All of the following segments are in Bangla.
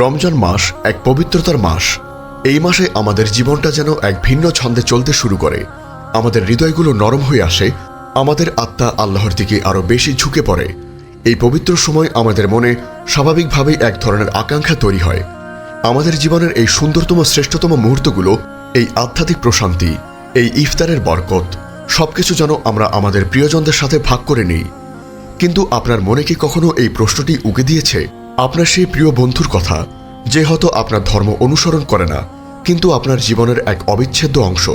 রমজান মাস এক পবিত্রতার মাস। এই মাসে আমাদের জীবনটা যেন এক ভিন্ন ছন্দে চলতে শুরু করে। আমাদের হৃদয়গুলো নরম হয়ে আসে, আমাদের আত্মা আল্লাহর দিকে আরও বেশি ঝুঁকে পড়ে। এই পবিত্র সময় আমাদের মনে স্বাভাবিকভাবেই এক ধরনের আকাঙ্ক্ষা তৈরি হয়। আমাদের জীবনের এই সুন্দরতম, শ্রেষ্ঠতম মুহূর্তগুলো, এই আধ্যাত্মিক প্রশান্তি, এই ইফতারের বরকত, সবকিছু যেন আমরা আমাদের প্রিয়জনদের সাথে ভাগ করে নিই। কিন্তু আপনার মনে কি কখনো এই প্রশ্নটি উকে দিয়েছে? আপনার সেই প্রিয় বন্ধুর কথা, যে হয়তো আপনার ধর্ম অনুসরণ করে না, কিন্তু আপনার জীবনের এক অবিচ্ছেদ্য অংশ।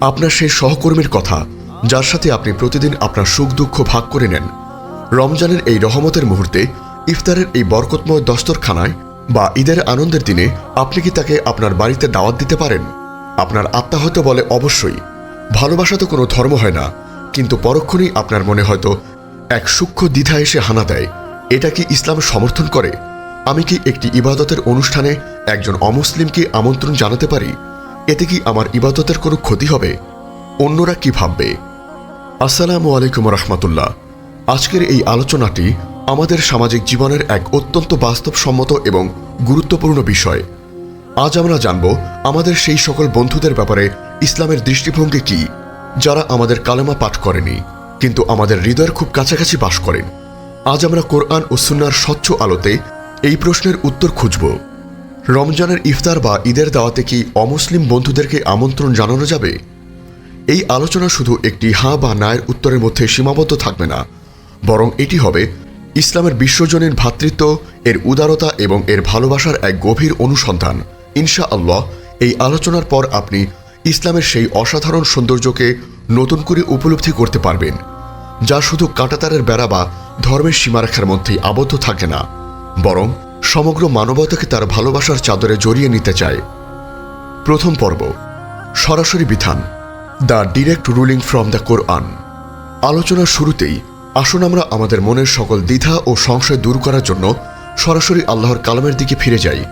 আপনার সেই সহকর্মীর কথা, যার সাথে আপনি প্রতিদিন আপনার সুখ দুঃখ ভাগ করে নেন। রমজানের এই রহমতের মুহূর্তে, ইফতারের এই বরকতময় দস্তরখানায় বা ঈদের আনন্দের দিনে আপনি কি তাকে আপনার বাড়িতে দাওয়াত দিতে পারেন? আপনার আত্মা হয়তো বলে, অবশ্যই। ভালোবাসা তো কোনো ধর্ম হয় না, কিন্তু পরক্ষণেই আপনার মনে হয়তো এক সূক্ষ্ম দ্বিধা এসে হানা দেয়। এটা কি ইসলাম সমর্থন করে? আমি কি একটি ইবাদতের অনুষ্ঠানে একজন অমুসলিমকে আমন্ত্রণ জানাতে পারি? এতে কি আমার ইবাদতের কোনো ক্ষতি হবে? অন্যরা কি ভাববে? আসসালামু আলাইকুম রহমতুল্লাহ। আজকের এই আলোচনাটি আমাদের সামাজিক জীবনের এক অত্যন্ত বাস্তবসম্মত এবং গুরুত্বপূর্ণ বিষয়। আজ আমরা জানব আমাদের সেই সকল বন্ধুদের ব্যাপারে ইসলামের দৃষ্টিভঙ্গি কি, যারা আমাদের কালেমা পাঠ করেনি, কিন্তু আমাদের হৃদয়ের খুব কাছাকাছি বাস করেন। আজ আমরা কোরআন ও সুন্নার স্বচ্ছ আলোতে এই প্রশ্নের উত্তর খুঁজব। রমজানের ইফতার বা ঈদের দাওয়াতে কি অমুসলিম বন্ধুদেরকে আমন্ত্রণ জানানো যাবে? এই আলোচনা শুধু একটি হাঁ বা নায়ের উত্তরের মধ্যে সীমাবদ্ধ থাকবে না, বরং এটি হবে ইসলামের বিশ্বজনীন ভ্রাতৃত্ব, এর উদারতা এবং এর ভালোবাসার এক গভীর অনুসন্ধান। ইনশা আল্লাহ এই আলোচনার পর আপনি ইসলামের সেই অসাধারণ সৌন্দর্যকে নতুন করে উপলব্ধি করতে পারবেন, যা শুধু কাঁটাতারের বেড়া বা ধর্মের সীমারেখার মধ্যেই আবদ্ধ থাকে না, বরং সমগ্র মানবতাকে তার ভালোবাসার চাদরে জড়িয়ে নিতে চায়। প্রথম পর্ব, সরাসরি বিধান, the direct ruling from the Quran. আলোচনার শুরুতেই আসুন আমরা আমাদের মনের সকল দ্বিধা ও সংশয় দূর করার জন্য সরাসরি আল্লাহর কালামের দিকে ফিরে যাই।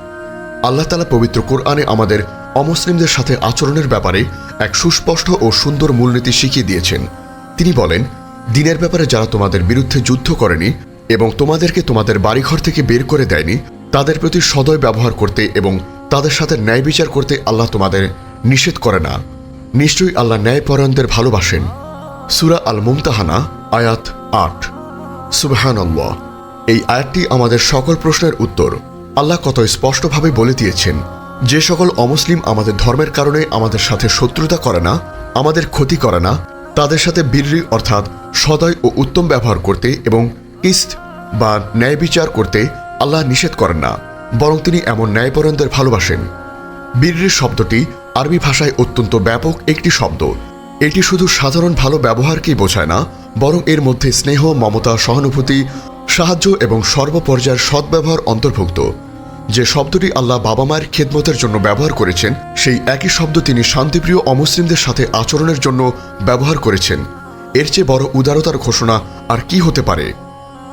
আল্লাহ তালা পবিত্র কোরআনে আমাদের অমুসলিমদের সাথে আচরণের ব্যাপারে এক সুস্পষ্ট ও সুন্দর মূলনীতি শিখিয়ে দিয়েছেন। তিনি বলেন দিনের ব্যাপারে যারা তোমাদের বিরুদ্ধে যুদ্ধ করেনি এবং তোমাদেরকে তোমাদের বাড়িঘর থেকে বের করে দেয়নি, তাদের প্রতি সদয় ব্যবহার করতে এবং তাদের সাথে ন্যায় বিচার করতে আল্লাহ তোমাদের নিষেধ করে না। নিশ্চয়ই আল্লাহ ন্যায়পরায়ণদের ভালোবাসেন। সুরা আল মুমতাহানা আয়াত আট। সুবহান এই আয়াতটি আমাদের সকল প্রশ্নের উত্তর। আল্লাহ কত স্পষ্টভাবে বলে দিয়েছেন, যে সকল অমুসলিম আমাদের ধর্মের কারণে আমাদের সাথে শত্রুতা করে না, আমাদের ক্ষতি করে না, তাদের সাথে বীর্রি অর্থাৎ সদয় ও উত্তম ব্যবহার করতে এবং ইস্ট বা ন্যায় বিচার করতে আল্লাহ নিষেধ করেন না, বরং তিনি এমন ন্যায়পরায়ণদের ভালোবাসেন। বীর্যের শব্দটি আরবি ভাষায় অত্যন্ত ব্যাপক একটি শব্দ। এটি শুধু সাধারণ ভালো ব্যবহারকেই বোঝায় না, বরং এর মধ্যে স্নেহ, মমতা, সহানুভূতি, সাহায্য এবং সর্বপর্যায়ের সদ্ব্যবহার অন্তর্ভুক্ত। যে শব্দটি আল্লাহ বাবা মায়ের খেদমতের জন্য ব্যবহার করেছেন, সেই একই শব্দ তিনি শান্তিপ্রিয় অমুসলিমদের সাথে আচরণের জন্য ব্যবহার করেছেন। এর চেয়ে বড় উদারতার ঘোষণা আর কি হতে পারে?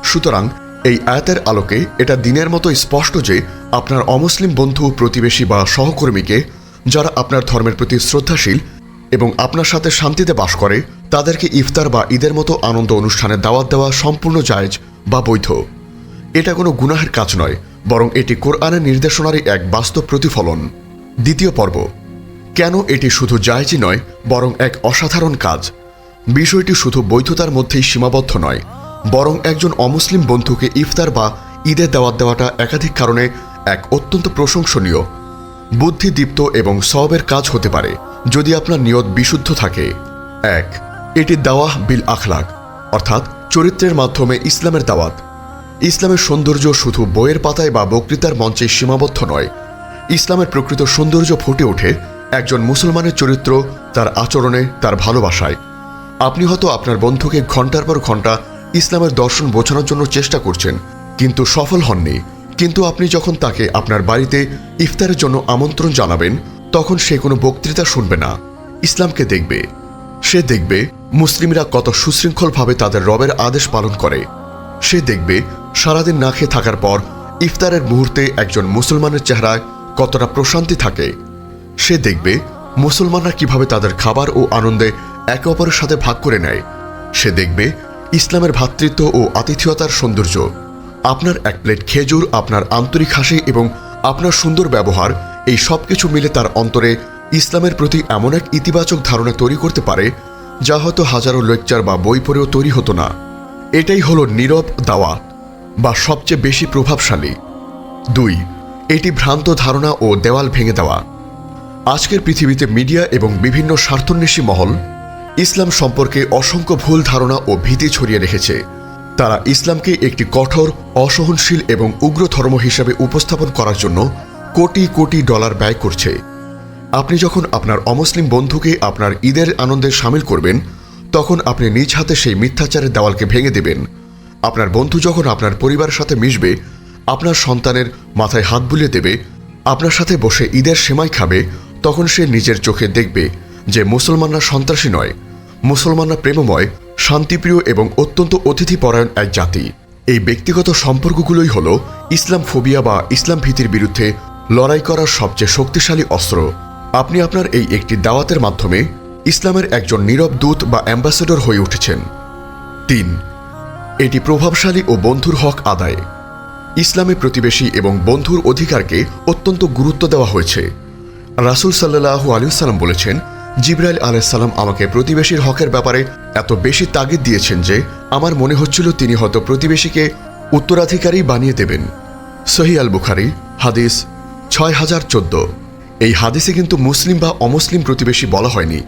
সুতরাং এই আয়াতের আলোকে এটা দিনের মতো স্পষ্ট যে আপনার অমুসলিম বন্ধু, প্রতিবেশী বা সহকর্মীকে যারা আপনার ধর্মের প্রতি শ্রদ্ধাশীল এবং আপনার সাথে শান্তিতে বাস করে, তাদেরকে ইফতার বা ঈদের মতো আনন্দ অনুষ্ঠানে দাওয়াত দেওয়া সম্পূর্ণ জায়জ বা বৈধ। এটা কোনো গুনাহের কাজ নয়, বরং এটি কোরআনের নির্দেশনারই এক বাস্তব প্রতিফলন। দ্বিতীয় পর্ব, কেন এটি শুধু জায়জই নয়, বরং এক অসাধারণ কাজ? বিষয়টি শুধু বৈধতার মধ্যেই সীমাবদ্ধ নয়, বরং একজন অমুসলিম বন্ধুকে ইফতার বা ঈদের দাওয়াত দেওয়াটা একাধিক কারণে এক অত্যন্ত প্রশংসনীয়, বুদ্ধিদীপ্ত এবং সবের কাজ হতে পারে যদি আপনার নিয়ত বিশুদ্ধ থাকে। এক, এটি দাওয়াহ বিল আখলাক, অর্থাৎ চরিত্রের মাধ্যমে ইসলামের দাওয়াত। ইসলামের সৌন্দর্য শুধু বইয়ের পাতায় বা বক্তৃতার মঞ্চে সীমাবদ্ধ নয়, ইসলামের প্রকৃত সৌন্দর্য ফুটে ওঠে একজন মুসলমানের চরিত্র, তার আচরণে, তার ভালোবাসায়। আপনি হয়তো আপনার বন্ধুকে ঘণ্টার পর ঘণ্টা ইসলামের দর্শন বোঝানোর জন্য চেষ্টা করছেন, কিন্তু সফল হননি। কিন্তু আপনি যখন তাকে আপনার বাড়িতে ইফতারের জন্য আমন্ত্রণ জানাবেন, তখন সে কোনো বক্তৃতা শুনবে না। ইসলামকে দেখবে। সে দেখবে মুসলিমরা কত সুশৃঙ্খলভাবে তাদের রবের আদেশ পালন করে। সে দেখবে সারাদিন না খেয়ে থাকার পর ইফতারের মুহূর্তে একজন মুসলমানের চেহারায় কতটা প্রশান্তি থাকে। সে দেখবে মুসলমানরা কীভাবে তাদের খাবার ও আনন্দে একে অপরের সাথে ভাগ করে নেয়। সে দেখবে ইসলামের ভ্রাতৃত্ব ও আতিথেয়তার সৌন্দর্য। আপনার এক প্লেট খেজুর, আপনার আন্তরিক হাসি এবং আপনার সুন্দর ব্যবহার, এই সব কিছু মিলে তার অন্তরে ইসলামের প্রতি এমন এক ইতিবাচক ধারণা তৈরি করতে পারে, যা হয়তো হাজারো লেকচার বা বই পড়েও তৈরি হতো না। এটাই হলো নীরব দাওয়াত, বা সবচেয়ে বেশি প্রভাবশালী। দুই, এটি ভ্রান্ত ধারণা ও দেওয়াল ভেঙে দেওয়া। আজকের পৃথিবীতে মিডিয়া এবং বিভিন্ন স্বার্থন্বেষী মহল ইসলাম সম্পর্কে অসংখ্য ভুল ধারণা ও ভীতি ছড়িয়ে রেখেছে। তারা ইসলামকে একটি কঠোর, অসহনশীল এবং উগ্র ধর্ম হিসাবে উপস্থাপন করার জন্য কোটি কোটি ডলার ব্যয় করছে। আপনি যখন আপনার অমুসলিম বন্ধুকে আপনার ঈদের আনন্দে সামিল করবেন, তখন আপনি নিজ হাতে সেই মিথ্যাচারের দেওয়ালকে ভেঙে দেবেন। আপনার বন্ধু যখন আপনার পরিবারের সাথে মিশবে, আপনার সন্তানের মাথায় হাত বুলিয়ে দেবে, আপনার সাথে বসে ঈদের সেমাই খাবে, তখন সে নিজের চোখে দেখবে যে মুসলমানরা সন্ত্রাসী নয়। মুসলমানরা প্রেমময়, শান্তিপ্রিয় এবং অত্যন্ত অতিথিপরায়ণ এক জাতি। এই ব্যক্তিগত সম্পর্কগুলোই হল ইসলাম ফোবিয়া বা ইসলাম ভীতির বিরুদ্ধে লড়াই করার সবচেয়ে শক্তিশালী অস্ত্র। আপনি আপনার এই একটি দাওয়াতের মাধ্যমে ইসলামের একজন নীরব দূত বা অ্যাম্বাসেডর হয়ে উঠেছেন। তিন, এটি প্রভাবশালী ও বন্ধুর হক আদায়। ইসলামে প্রতিবেশী এবং বন্ধুর অধিকারকে অত্যন্ত গুরুত্ব দেওয়া হয়েছে। রাসুল সাল্লাহু আলিয়াল্লাম বলেছেন জিব্রাইল আলাইসাল্লাম আমাকে প্রতিবেশীর হকের ব্যাপারে এত বেশি তাগিদ দিয়েছেন যে আমার মনে হচ্ছিল তিনি হয়তো প্রতিবেশীকে উত্তরাধিকারী বানিয়ে দেবেন। সহি আল বুখারি, হাদিস ছয় হাজার চোদ্দ। এই হাদিসে কিন্তু মুসলিম বা অমুসলিম প্রতিবেশী বলা হয়নি,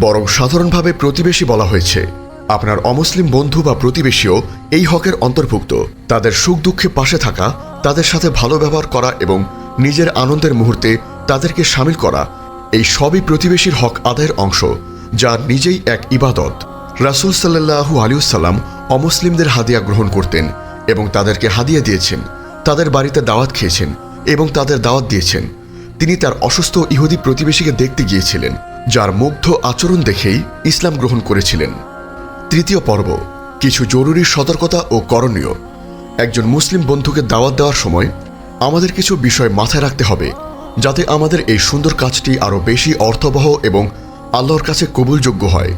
বরং সাধারণভাবে প্রতিবেশী বলা হয়েছে। আপনার অমুসলিম বন্ধু বা প্রতিবেশীও এই হকের অন্তর্ভুক্ত। তাদের সুখ দুঃখে পাশে থাকা, তাদের সাথে ভালো ব্যবহার করা এবং নিজের আনন্দের মুহূর্তে তাদেরকে সামিল করা এই সবই প্রতিবেশীর হক আদায়ের অংশ, যা নিজেই এক ইবাদত। রাসুল সাল্লাহু আলিউসাল্লাম অমুসলিমদের হাদিয়া গ্রহণ করতেন এবং তাদেরকে হাদিয়া দিয়েছেন, তাদের বাড়িতে দাওয়াত খেয়েছেন এবং তাদের দাওয়াত দিয়েছেন। তিনি তার অসুস্থ ইহুদি প্রতিবেশীকে দেখতে গিয়েছিলেন, যার মুগ্ধ আচরণ দেখেই ইসলাম গ্রহণ করেছিলেন। তৃতীয় পর্ব, কিছু জরুরি সতর্কতা ও করণীয়। একজন মুসলিম বন্ধুকে দাওয়াত দেওয়ার সময় আমাদের কিছু বিষয় মাথায় রাখতে হবে যাতে আমাদের এই সুন্দর কাজটি আরও বেশি অর্থবহ এবং আল্লাহর কাছে কবুলযোগ্য হয়।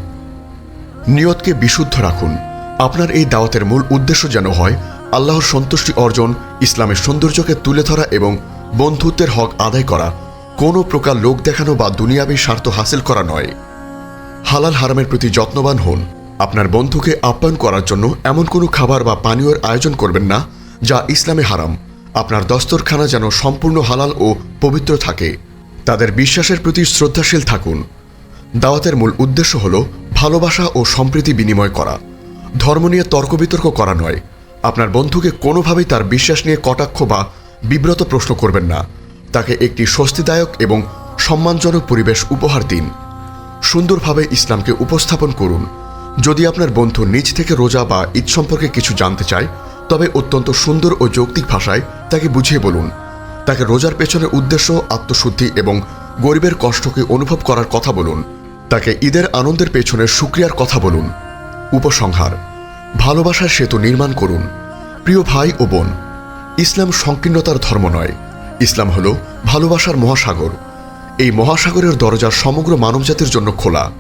নিয়তকে বিশুদ্ধ রাখুন। আপনার এই দাওয়াতের মূল উদ্দেশ্য যেন হয়, আল্লাহর সন্তুষ্টি অর্জন, ইসলামের সৌন্দর্যকে তুলে ধরা এবং বন্ধুত্বের হক আদায় করা। কোনো প্রকার লোক দেখানো বা দুনিয়াবী স্বার্থ হাসিল করা নয়। হালাল হারামের প্রতি যত্নবান হন। আপনার বন্ধুকে আপ্যায়ন করার জন্য এমন কোনো খাবার বা পানীয়র আয়োজন করবেন না, যা ইসলামে হারাম। আপনার দস্তরখানা যেন সম্পূর্ণ হালাল ও পবিত্র থাকে। তাদের বিশ্বাসের প্রতি শ্রদ্ধাশীল থাকুন। দাওয়াতের মূল উদ্দেশ্য হল ভালোবাসা ও সম্প্রীতি বিনিময় করা। ধর্ম নিয়ে তর্ক বিতর্ক করা নয়। আপনার বন্ধুকে কোনোভাবেই তার বিশ্বাস নিয়ে কটাক্ষ বা বিব্রত প্রশ্ন করবেন না। তাকে একটি স্বস্তিদায়ক এবং সম্মানজনক পরিবেশ উপহার দিন। সুন্দরভাবে ইসলামকে উপস্থাপন করুন। যদি আপনার বন্ধু নিজ থেকে রোজা বা ঈদ সম্পর্কে কিছু জানতে চায় তবে অত্যন্ত সুন্দর ও যৌক্তিক ভাষায় তাকে বুঝিয়ে বলুন। তাকে রোজার পেছনের উদ্দেশ্য, আত্মশুদ্ধি এবং গরিবের কষ্টকে অনুভব করার কথা বলুন। তাকে ঈদের আনন্দের পেছনে সুক্রিয়ার কথা বলুন। উপসংহার, ভালোবাসার সেতু নির্মাণ করুন। প্রিয় ভাই ও বোন, ইসলাম সংকীর্ণতার ধর্ম নয়। ইসলাম হল ভালোবাসার মহাসাগর। এই মহাসাগরের দরজা সমগ্র মানবজাতির জন্য খোলা।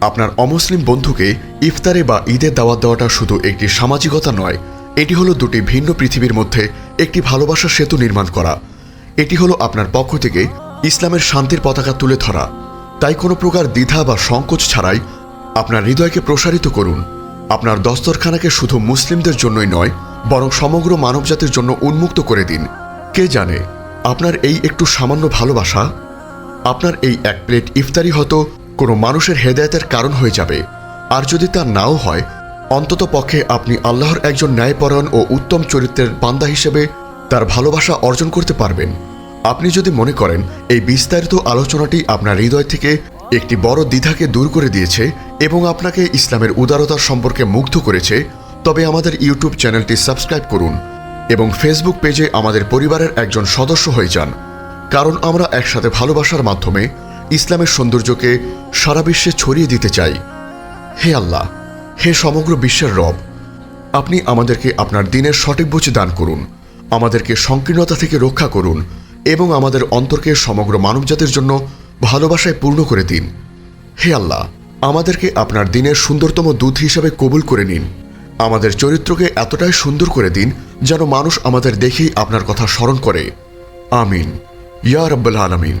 আপনার অমুসলিম বন্ধুকে ইফতারে বা ঈদের দাওয়াত দেওয়াটা শুধু একটি সামাজিকতা নয় এটি হলো দুটি ভিন্ন পৃথিবীর মধ্যে একটি ভালোবাসার সেতু নির্মাণ করা। এটি হলো আপনার পক্ষ থেকে ইসলামের শান্তির পতাকা তুলে ধরা। তাই কোনো প্রকার দ্বিধা বা সংকোচ ছাড়াই আপনার হৃদয়কে প্রসারিত করুন। আপনার দস্তরখানাকে শুধু মুসলিমদের জন্যই নয়, বরং সমগ্র মানবজাতির জন্য উন্মুক্ত করে দিন। কে জানে, আপনার এই একটু সামান্য ভালোবাসা? আপনার এই এক প্লেট ইফতারি হয়তো কোনো মানুষের হেদায়তের কারণ হয়ে যাবে। আর যদি তা নাও হয় অন্তত পক্ষে আপনি আল্লাহর একজন ন্যায়পরায়ণ ও উত্তম চরিত্রের বান্দা হিসেবে তার ভালোবাসা অর্জন করতে পারবেন। আপনি যদি মনে করেন, এই বিস্তারিত আলোচনাটি আপনার হৃদয় থেকে একটি বড় দ্বিধাকে দূর করে দিয়েছে এবং আপনাকে ইসলামের উদারতা সম্পর্কে মুগ্ধ করেছে, তবে আমাদের ইউটিউব চ্যানেলটি সাবস্ক্রাইব করুন এবং ফেসবুক পেজে আমাদের পরিবারের একজন সদস্য হয়ে যান। কারণ আমরা একসাথে ভালোবাসার মাধ্যমে ইসলামের সৌন্দর্যকে সারা বিশ্বে ছড়িয়ে দিতে চাই। হে আল্লাহ! হে সমগ্র বিশ্বের রব, আপনি আমাদেরকে আপনার দিনের সঠিক বুঝে দান করুন, আমাদেরকে সংকীর্ণতা থেকে রক্ষা করুন এবং আমাদের অন্তরকে সমগ্র মানবজাতির জন্য ভালোবাসায় পূর্ণ করে দিন। হে আল্লাহ, আমাদেরকে আপনার দিনের সুন্দরতম দূত হিসাবে কবুল করে নিন। আমাদের চরিত্রকে এতটাই সুন্দর করে দিন যেন মানুষ আমাদের দেখেই আপনার কথা স্মরণ করে। আমিন। ইয়া রব্বাল আলামিন।